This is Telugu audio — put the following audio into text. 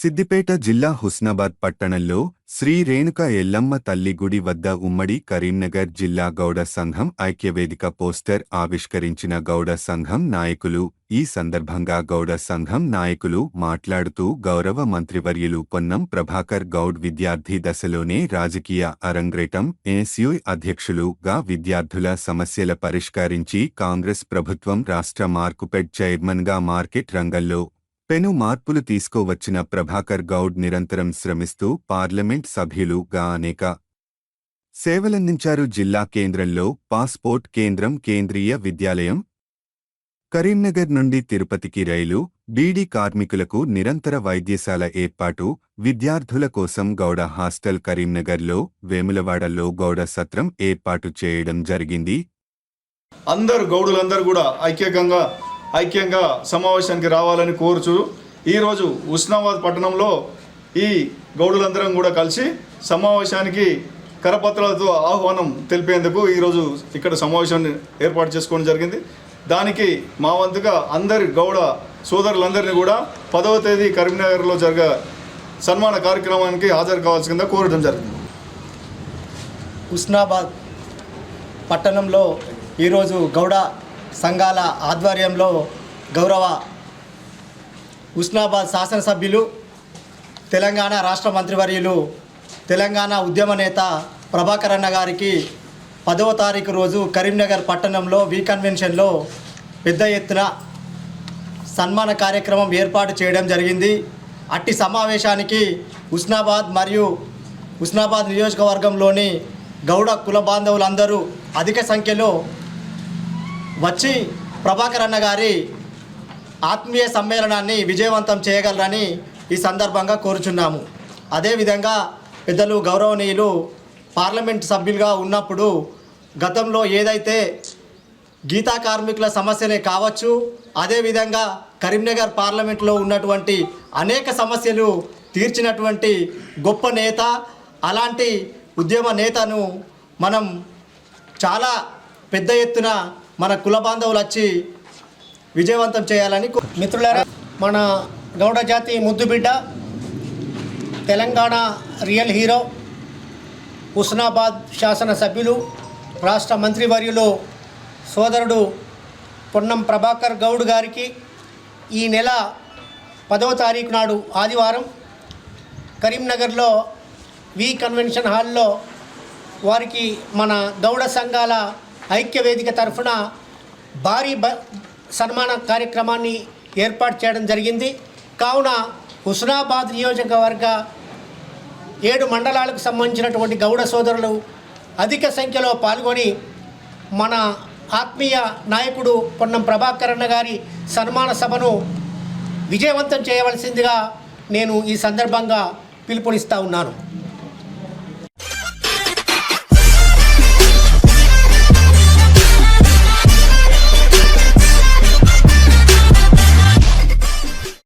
సిద్దిపేట జిల్లా హుస్నాబాద్ పట్టణంలో శ్రీ రేణుక ఎల్లమ్మ తల్లి గుడి వద్ద ఉమ్మడి కరీంనగర్ జిల్లా గౌడ సంఘం ఐక్యవేదిక పోస్టర్ ఆవిష్కరించిన గౌడ సంఘం నాయకులు. ఈ సందర్భంగా గౌడ సంఘం నాయకులు మాట్లాడుతూ గౌరవ మంత్రివర్యులు పొన్నం ప్రభాకర్ గౌడ్ విద్యార్థి దశలోనే రాజకీయ అరంగ్రేటం ఎస్యు అధ్యక్షులుగా విద్యార్థుల సమస్యల పరిష్కరించి కాంగ్రెస్ ప్రభుత్వం రాష్ట్ర మార్కుపెడ్ చైర్మన్గా మార్కెట్ రంగంలో పెను మార్పులు తీసుకోవచ్చిన ప్రభాకర్ గౌడ్ నిరంతరం శ్రమిస్తూ పార్లమెంట్ సభ్యులుగా అనేక సేవలందించారు. జిల్లా కేంద్రంలో పాస్పోర్ట్ కేంద్రం కేంద్రీయ విద్యాలయం కరీంనగర్ నుండి తిరుపతికి రైలు బీడీ కార్మికులకు నిరంతర వైద్యశాల ఏర్పాటు విద్యార్థుల కోసం గౌడ హాస్టల్ కరీంనగర్లో వేములవాడలో గౌడ సత్రం ఏర్పాటు చేయడం జరిగింది. అందరు గౌడులందరూ కూడా ఐక్యంగా ఐక్యంగా సమావేశానికి రావాలని కోరుచు ఈరోజు ఉస్నాబాద్ పట్టణంలో ఈ గౌడులందరం కూడా కలిసి సమావేశానికి కరపత్రాలతో ఆహ్వానం తెలిపేందుకు ఈరోజు ఇక్కడ సమావేశాన్ని ఏర్పాటు చేసుకోవడం జరిగింది. దానికి మా వంతుగా అందరి గౌడ సోదరులందరినీ కూడా పదవ తేదీ కరీంనగర్లో జరగ సన్మాన కార్యక్రమానికి హాజరు కావాల్సిందిగా కోరడం జరిగింది. ఉస్నాబాద్ పట్టణంలో ఈరోజు గౌడ సంఘాల ఆధ్వర్యంలో గౌరవ ఉస్నాబాద్ శాసనసభ్యులు తెలంగాణ రాష్ట్ర మంత్రివర్యులు తెలంగాణ ఉద్యమ నేత ప్రభాకర్ అన్న గారికి పదవ తారీఖు రోజు కరీంనగర్ పట్టణంలో వి కన్వెన్షన్లో పెద్ద ఎత్తున సన్మాన కార్యక్రమం ఏర్పాటు చేయడం జరిగింది. అట్టి సమావేశానికి ఉస్నాబాద్ మరియు ఉస్నాబాద్ నియోజకవర్గంలోని గౌడ కుల బాంధవులందరూ అధిక సంఖ్యలో వచ్చి ప్రభాకర్ అన్న గారి ఆత్మీయ సమ్మేళనాన్ని విజయవంతం చేయగలరని ఈ సందర్భంగా కోరుచున్నాము. అదేవిధంగా పెద్దలు గౌరవనీయులు పార్లమెంట్ సభ్యులుగా ఉన్నప్పుడు గతంలో ఏదైతే గీతా కార్మికుల సమస్యలే కావచ్చు అదేవిధంగా కరీంనగర్ పార్లమెంట్లో ఉన్నటువంటి అనేక సమస్యలు తీర్చినటువంటి గొప్ప నేత అలాంటి ఉద్యమ నేతను మనం చాలా పెద్ద ఎత్తున మన కుల బాంధవులు వచ్చి విజయవంతం చేయాలని మిత్రులారా మన గౌడ జాతి ముద్దుబిడ్డ తెలంగాణ రియల్ హీరో హుస్నాబాద్ శాసనసభ్యులు రాష్ట్ర మంత్రివర్యులు సోదరుడు పొన్నం ప్రభాకర్ గౌడ్ గారికి ఈ నెల పదవ తారీఖు నాడు ఆదివారం కరీంనగర్లో వి కన్వెన్షన్ హాల్లో వారికి మన గౌడ సంఘాల ఐక్య వేదిక తరఫున భారీ బ సన్మాన కార్యక్రమాన్ని ఏర్పాటు చేయడం జరిగింది. కావున హుస్నాబాద్ నియోజకవర్గ ఏడు మండలాలకు సంబంధించినటువంటి గౌడ సోదరులు అధిక సంఖ్యలో పాల్గొని మన ఆత్మీయ నాయకుడు పొన్నం ప్రభాకర్ అన్న గారి సన్మాన సభను విజయవంతం చేయవలసిందిగా నేను ఈ సందర్భంగా పిలుపునిస్తా ఉన్నాను.